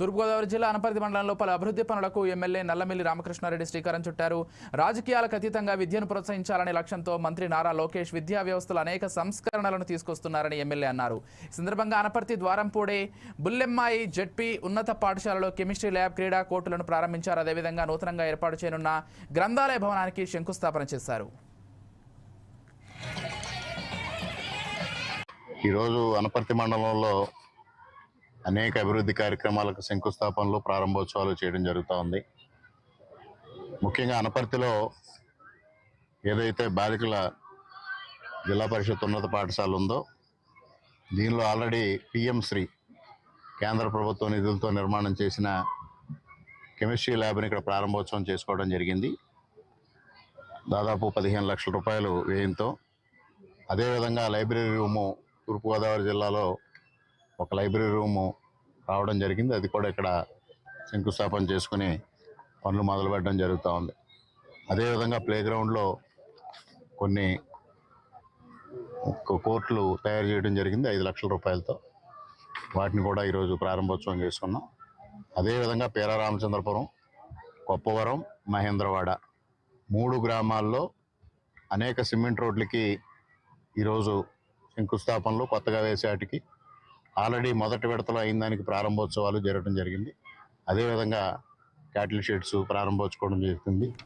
తూర్పుగోదావరి జిల్లా అనపర్తి మండలంలో పలు అభివృద్ధి పనులకు ఎమ్మెల్యే నల్లమిల్లి రామకృష్ణారెడ్డి శ్రీకారం చుట్టారు. రాజకీయాలకు అతీతంగా విద్యను ప్రోత్సహించాలనే లక్ష్యంతో మంత్రి నారా లోకేష్ విద్యా వ్యవస్థలో అనేక సంస్కరణలను తీసుకొస్తున్నారని ఎమ్మెల్యే అన్నారు. ఈ సందర్భంగా అనపర్తి ద్వారంపూడే బుల్లెమ్మాయి జెడ్పీ ఉన్నత పాఠశాలలో కెమిస్ట్రీ ల్యాబ్ క్రీడా కోర్టులను ప్రారంభించారు. అదేవిధంగా నూతనంగా ఏర్పాటు చేయనున్న గ్రంథాలయ భవనానికి శంకుస్థాపన చేశారు. ఈరోజు అనపర్తి మండలంలో అనేక అభివృద్ధి కార్యక్రమాలకు శంకుస్థాపనలు ప్రారంభోత్సవాలు చేయడం జరుగుతూ ఉంది. ముఖ్యంగా అనపర్తిలో ఏదైతే బాలికల జిల్లా పరిషత్ ఉన్నత పాఠశాల ఉందో దీనిలో ఆల్రెడీ పిఎం శ్రీ కేంద్ర ప్రభుత్వ నిధులతో నిర్మాణం చేసిన కెమిస్ట్రీ ల్యాబ్ని ఇక్కడ ప్రారంభోత్సవం చేసుకోవడం జరిగింది. దాదాపు పదిహేను లక్షల రూపాయలు వ్యయంతో. అదేవిధంగా లైబ్రరీ రూము తూర్పుగోదావరి జిల్లాలో ఒక లైబ్రరీ రూము రావడం జరిగింది. అది కూడా ఇక్కడ శంకుస్థాపన చేసుకుని పనులు మొదలుపెట్టడం జరుగుతూ ఉంది. అదేవిధంగా ప్లే గ్రౌండ్లో కొన్ని కోర్టులు తయారు చేయడం జరిగింది. ఐదు లక్షల రూపాయలతో. వాటిని కూడా ఈరోజు ప్రారంభోత్సవం చేసుకున్నాం. అదేవిధంగా పేర రామచంద్రపురం కొప్పవరం మహేంద్రవాడ మూడు గ్రామాల్లో అనేక సిమెంట్ రోడ్లకి ఈరోజు శంకుస్థాపనలు కొత్తగా వేసేటికి ఆల్రెడీ మొదటి విడతలో అయిన దానికి ప్రారంభోత్సవాలు జరగడం జరిగింది. అదేవిధంగా క్యాటిల్ షెడ్స్ ప్రారంభోత్సవం జరుగుతుంది.